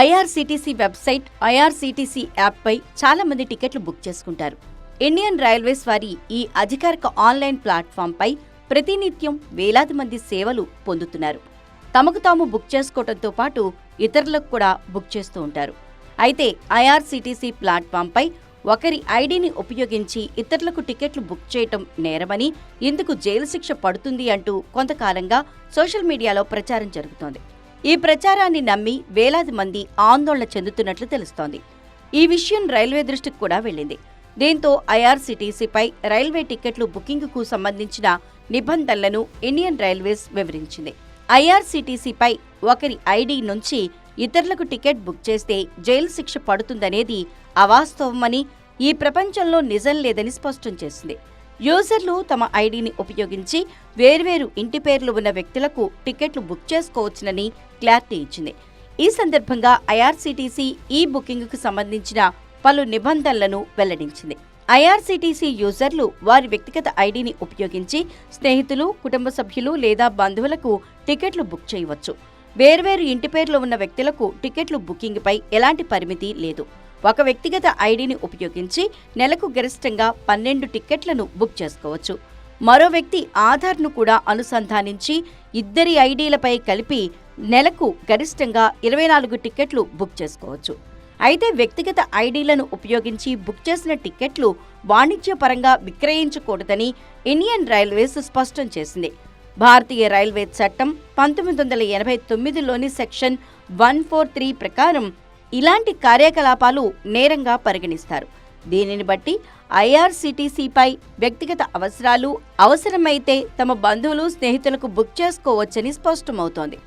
IRCTC website IRCTC యాప్పై చాలామంది టికెట్లు book చేసుకుంటారు. ఇండియన్ రైల్వేస్ వారి ఈ అధికారిక ఆన్లైన్ ప్లాట్ఫామ్పై ప్రతినిత్యం వేలాది మంది సేవలు పొందుతున్నారు. తమకు తాము బుక్ చేసుకోవడంతో పాటు ఇతరులకు కూడా బుక్ చేస్తూ ఉంటారు. అయితే ఐఆర్సీటీసీ ప్లాట్ఫామ్పై ఒకరి ఐడిని ఉపయోగించి ఇతరులకు టికెట్లు బుక్ చేయటం నేరమని ఇందుకు జైలు శిక్ష పడుతుంది అంటూ కొంతకాలంగా సోషల్ మీడియాలో ప్రచారం జరుగుతోంది. ఈ ప్రచారాన్ని నమ్మి వేలాది మంది ఆందోళన చెందుతున్నట్లు తెలుస్తోంది. ఈ విషయం రైల్వే దృష్టికి కూడా వెళ్ళింది. దీంతో ఐఆర్సీటీసీపై రైల్వే టికెట్లు బుకింగ్కు సంబంధించిన నిబంధనలను ఇండియన్ రైల్వేస్ వివరించింది. ఐఆర్సీటీసీపై ఒకరి ఐడి నుంచి ఇతరులకు టికెట్ బుక్ చేస్తే జైలు శిక్ష పడుతుందనేది అవాస్తవమని ఈ ప్రపంచంలో నిజం లేదని స్పష్టం చేసింది. యూజర్లు తమ ఐడిని ఉపయోగించి వేర్వేరు ఇంటి పేర్లు ఉన్న వ్యక్తులకు టికెట్లు బుక్ చేసుకోవచ్చునని క్లారిటీ ఇచ్చింది. ఈ సందర్భంగా ఐఆర్సీటీసీ ఈ బుకింగ్కు సంబంధించిన పలు నిబంధనలను వెల్లడించింది. ఐఆర్సీటీసీ యూజర్లు వారి వ్యక్తిగత ఐడిని ఉపయోగించి స్నేహితులు కుటుంబ సభ్యులు లేదా బంధువులకు టికెట్లు బుక్ చేయవచ్చు. వేర్వేరు ఇంటి పేర్లు ఉన్న వ్యక్తులకు టికెట్లు బుకింగ్పై ఎలాంటి పరిమితి లేదు. ఒక వ్యక్తిగత ఐడిని ఉపయోగించి నెలకు గరిష్టంగా పన్నెండు టిక్కెట్లను బుక్ చేసుకోవచ్చు. మరో వ్యక్తి ఆధార్ను కూడా అనుసంధానించి ఇద్దరి ఐడీలపై కలిపి నెలకు గరిష్టంగా ఇరవై నాలుగు టిక్కెట్లు బుక్ చేసుకోవచ్చు. అయితే వ్యక్తిగత ఐడీలను ఉపయోగించి బుక్ చేసిన టిక్కెట్లు వాణిజ్యపరంగా విక్రయించకూడదని ఇండియన్ రైల్వేస్ స్పష్టం చేసింది. భారతీయ రైల్వే చట్టం పంతొమ్మిది వందల ఎనభై తొమ్మిదిలోని సెక్షన్ వన్ ఫోర్ త్రీ ప్రకారం ఇలాంటి కార్యకలాపాలు నేరంగా పరిగణిస్తారు. దీనిని బట్టి ఐఆర్సీటీసీపై వ్యక్తిగత అవసరాలు అవసరమైతే తమ బంధువులు స్నేహితులకు బుక్ చేసుకోవచ్చని స్పష్టమవుతోంది.